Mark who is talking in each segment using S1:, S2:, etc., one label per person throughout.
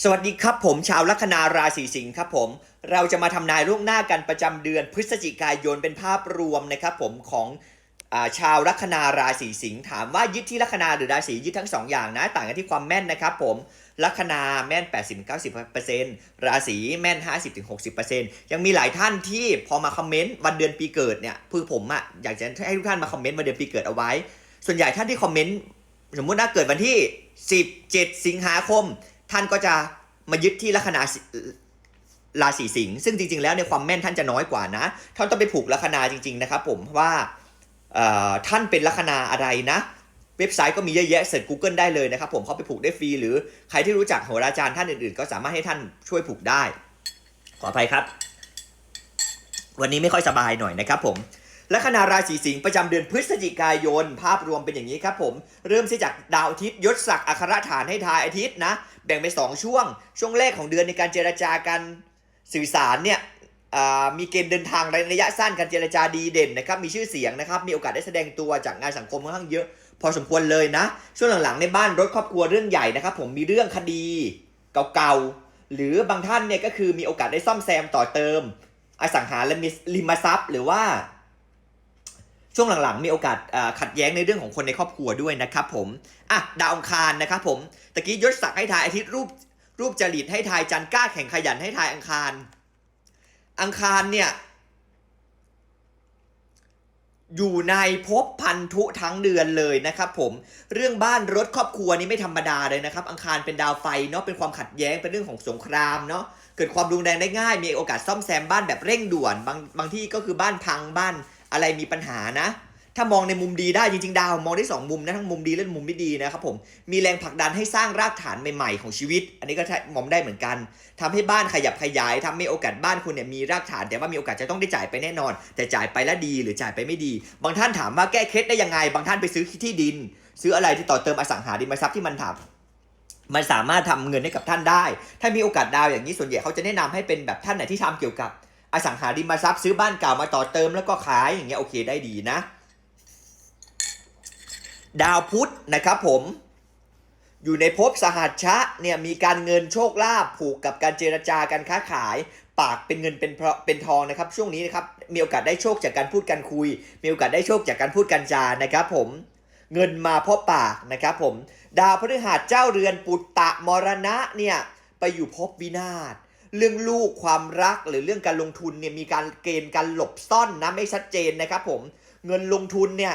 S1: สวัสดีครับผมชาวลัคนาราศีสิงห์ครับผมเราจะมาทำนายล่วงหน้ากันประจำเดือนพฤศจิกายนเป็นภาพรวมนะครับผมของอชาวลัคนาราศีสิงห์ถามว่ายึดที่ลัคนาหรือราศียึดทั้งสองอย่างนะต่างกันที่ความแม่นนะครับผมลัคนาแม่น 80-90%ราศีแม่น 50-60%ยังมีหลายท่านที่พอมาคอมเมนต์วันเดือนปีเกิดเนี่ยคือผมอะอยากจะให้ทุกท่านมาคอมเมนต์วันเดือนปีเกิดเอาไว้ ส่วนใหญ่ท่านที่คอมเมนต์สมมุติว่าเกิดวันที่ 17 สิงหาคม ท่านก็จะมายึดที่ลัคนาราศีสิงห์ซึ่งจริง ๆ แล้วในความแม่นท่านจะน้อยกว่านะ ท่านต้องไปผูกลัคนาจริง ๆ นะครับผมเพราะว่าท่านเป็นลัคนาอะไรนะ เว็บไซต์ก็มีเยอะแยะเสิร์ช Google ได้เลยนะครับผมเขาไปผูกได้ฟรี หรือใครที่รู้จักโหราจารย์ท่านอื่นๆ ก็สามารถให้ท่านช่วยผูกได้ ขออภัยครับ วันนี้ไม่ค่อยสบายหน่อยนะครับผม ลัคนาราศีสิงห์ประจำเดือนพฤศจิกายน ภาพรวมเป็นอย่างนี้ครับผม เริ่มจากดาวอาทิตย์ยศศักดิ์อัครฐานให้ทายอาทิตย์นะ แบ่งเป็นสองช่วง ช่วงแรกของเดือนในการเจรจาการสื่อสารเนี่ยมีเกณฑ์เดินทางในระยะสั้นการเจรจาดีเด่นนะครับมีชื่อเสียงนะครับมีโอกาสได้แสดงตัวจากงานสังคมค่อนข้างเยอะ พอสมควรเลยนะ ช่วงหลังๆในบ้านรถครอบครัวเรื่องใหญ่นะครับผมมีเรื่องคดีเก่าๆหรือบางท่านเนี่ยก็คือมีโอกาสได้ซ่อมแซมต่อเติม อสังหาริมทรัพย์ หรือว่า ช่วงหลังๆ มีโอกาสขัดแย้งในเรื่องของคนในครอบครัวด้วยนะครับผมอะดาวอังคารนะครับผมตะกี้ยศศักดิ์ให้ทายอาทิตย์รูปรูปจริตให้ทายจันทร์กล้าแข่งขยันให้ทายอังคาร อังคารเนี่ยอยู่ในภพพันธุทั้งเดือนเลยนะครับผมเรื่องบ้านรถครอบครัวนี่ไม่ธรรมดาเลยนะครับ อังคารเป็นดาวไฟเนาะเป็นความขัดแย้งเป็นเรื่องของสงครามเนาะเกิดความรุนแรงได้ง่าย มีโอกาสซ่อมแซมบ้านแบบเร่งด่วน บางบางที่ก็คือบ้านพังบ้าน อะไรมีปัญหานะ ถ้ามองในมุมดีได้จริงๆ ดาวมองได้สองมุมนะทั้งมุมดีและมุมไม่ดีนะครับผมมีแรงผลักดันให้สร้างรากฐานใหม่ๆของชีวิต อันนี้ก็มองได้เหมือนกันทำให้บ้านขยับขยายทำให้โอกาสบ้านคุณเนี่ยมีรากฐาน แต่ว่ามีโอกาสจะต้องได้จ่ายไปแน่นอน แต่จ่ายไปแล้วดีหรือจ่ายไปไม่ดี บางท่านถามว่าแก้เคล็ดได้ยังไง บางท่านไปซื้อที่ดิน ซื้ออะไรที่ต่อเติมอสังหาริมทรัพย์ที่มันทำมันสามารถทำเงินให้กับท่านได้ ถ้ามีโอกาสดาวอย่างนี้ส่วนใหญ่เขาจะแนะนำให้เป็นแบบท่านไหนที่ทำเกี่ยวกับ อสังหาริมทรัพย์ซื้อบ้านเก่ามาต่อเติมแล้วก็ขายอย่างเงี้ยโอเคได้ดีนะ ดาวพุธนะครับผมอยู่ในภพสหัชชะเนี่ยมีการเงินโชคลาภผูกกับการเจรจาการค้าขาย ปากเป็นเงินเป็นเพราะเป็นทองนะครับ ช่วงนี้นะครับมีโอกาสได้โชคจากการพูดกันคุย มีโอกาสได้โชคจากการพูดกันจานะครับผมเงินมาเพราะปากนะครับผมดาวพฤหัสเจ้าเรือนปุตตะมรณะเนี่ยไปอยู่ภพวินาศ เรื่องลูกความรักหรือเรื่องการลงทุนเนี่ยมีการเกณฑ์การหลบซ่อนนะไม่ชัดเจนนะครับผมเงินลงทุนเนี่ย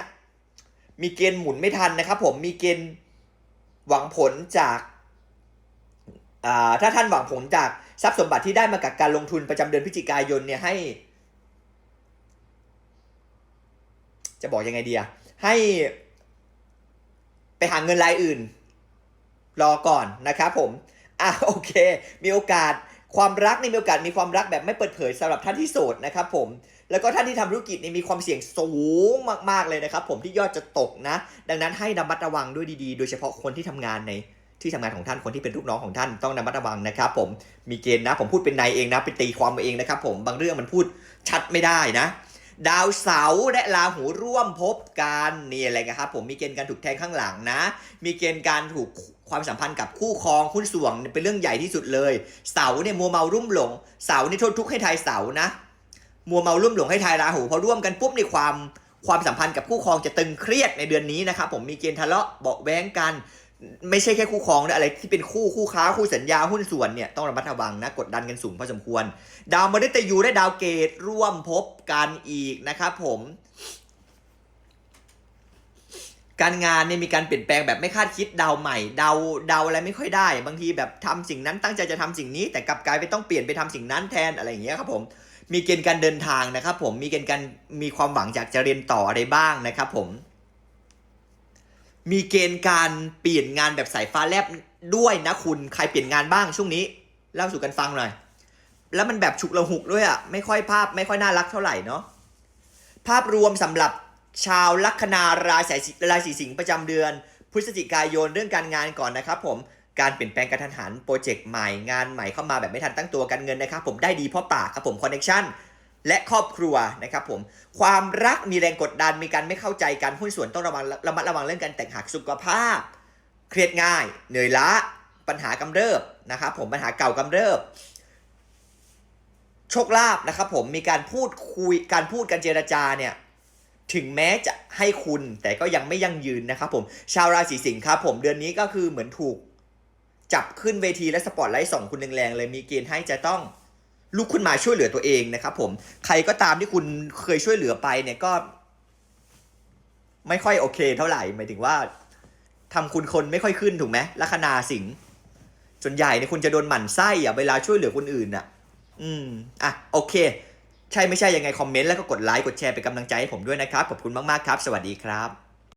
S1: มีเกณฑ์หมุนไม่ทันนะครับผมมีเกณฑ์หวังผลจากาถ้าท่านหวังผลจากทรัพย์สมบัติที่ได้มากับการลงทุนประจำเดือนพฤศจิกายนเนี่ยให้ จะบอกยังไงดีอะให้ไปหาเงินรายอื่น รอก่อนนะครับผมอะโอเค มีโอกาส ความรักในมีโอกาสมีความรักแบบไม่เปิดเผยสำหรับท่านที่โสดนะครับผมแล้วก็ท่านที่ทำธุรกิจนี่มีความเสี่ยงสูงมากๆเลยนะครับผมที่ยอดจะตกนะ ดังนั้นให้ระมัดระวังด้วยดีๆ โดยเฉพาะคนที่ทำงานในที่ทำงานของท่านคนที่เป็นลูกน้องของท่านต้องระมัดระวังนะครับผมมีเกณฑ์นะผมพูดเป็นนายเองนะเป็นตีความเองนะครับผมบางเรื่องมันพูดชัดไม่ได้นะ ดาวเสาร์และราหูร่วมพบกันนี่อะไรนะครับผมมีเกณฑ์การถูกแทงข้างหลังนะ มีเกณฑ์การถูกความสัมพันธ์กับคู่ครองหุ้นส่วงเป็นเรื่องใหญ่ที่สุดเลย เสาเนี่ยมัวเมารุ่มหลง เสานี่โทษทุกข์ให้ทายเสานะ มัวเมารุ่มหลงให้ทายราหูพอร่วมกันปุ๊บในความความสัมพันธ์กับคู่ครองจะตึงเครียดในเดือนนี้นะครับผมมีเกณฑ์ทะเลาะเบาแว้งกัน ไม่ใช่แค่คู่ครองนะอะไรที่เป็นคู่คู่ค้าคู่สัญญาหุ้นส่วนเนี่ยต้องระมัดระวังนะกดดันกันสูงพอสมควร ดาวมฤตยูและดาวเกตร่วมพบกันอีกนะครับผมการงานเนี่ยมีการเปลี่ยนแปลงแบบไม่คาดคิดดาวใหม่ดาวดาวอะไรไม่ค่อยได้ บางทีแบบทำสิ่งนั้นตั้งใจจะทำสิ่งนี้ แต่กลับกลายไปต้องเปลี่ยนไปทำสิ่งนั้นแทนอะไรอย่างเงี้ยครับผมมีเกณฑ์การเดินทางนะครับผมมีเกณฑ์การมีความหวังอยากจะเรียนต่ออะไรบ้างนะครับผม มีเกณฑ์การเปลี่ยนงานแบบสายฟ้าแลบด้วยนะคุณใครเปลี่ยนงานบ้างช่วงนี้เล่าสู่กันฟังหน่อย แล้วมันแบบฉุกละหุกด้วยอะไม่ค่อยภาพไม่ค่อยน่ารักเท่าไหร่เนาะภาพรวมสำหรับชาวลัคนาราศีราศีสิงห์ประจำเดือน พฤศจิกายนเรื่องการงานก่อนนะครับผมการเปลี่ยนแปลงกระทันหันโปรเจกต์ใหม่งานใหม่เข้ามาแบบไม่ทันตั้งตัวการเงินนะครับผมได้ดีเพราะปากครับผมคอนเนคชั่น และครอบครัวนะครับผมความรักมีแรงกดดันมีการไม่เข้าใจกันหุ้นส่วนต้องระวังระมัดระวังเรื่องการแตกหักสุขภาพ เครียดง่าย เหนื่อยล้าปัญหากำเริบนะครับผมปัญหาเก่ากำเริบโชคลาภนะครับผมมีการพูดคุยการพูดการเจรจาเนี่ยถึงแม้จะให้คุณแต่ก็ยังไม่ยั่งยืนนะครับผมชาวราศีสิงห์ครับผมเดือนนี้ก็คือเหมือนถูก จับขึ้นเวทีและสปอตไลท์ส่องคุณแรงๆเลยมีเกณฑ์ให้จะต้อง ลุกขึ้นมาช่วยเหลือตัวเองนะครับผมใครก็ตามที่คุณเคยช่วยเหลือไปเนี่ยก็ ไม่ค่อยโอเค เท่าไหร่หมายถึงว่าทำคุณคนไม่ค่อยขึ้นถูกไหมลัคนาสิงห์ส่วนใหญ่เนี่ยคุณจะโดนหมั่นไส้อะเวลาช่วยเหลือคนอื่นอะอืมอะโอเค ใช่ไม่ใช่ยังไงคอมเมนต์แล้วก็กดไลค์กดแชร์เป็นกำลังใจให้ผมด้วยนะครับขอบคุณมากๆครับ สวัสดีครับ